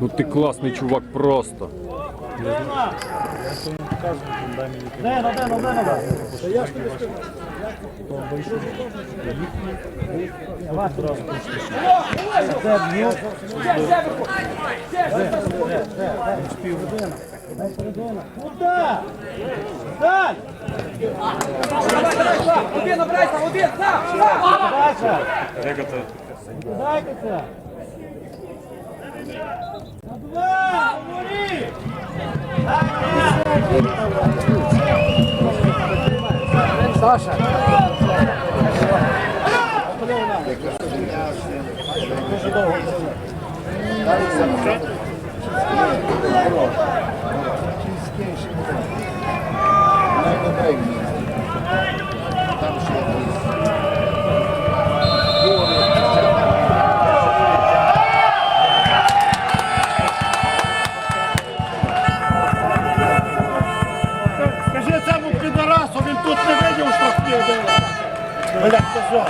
Ну ти класний чувак просто. Куда? Даль! Дено. Куда? Дай! Один, обирайся, один, сам, сам! Дальше! Дайте! На два! Говори! Скажи цьому підарасу, він тут не видів що хотів. Блядь, що?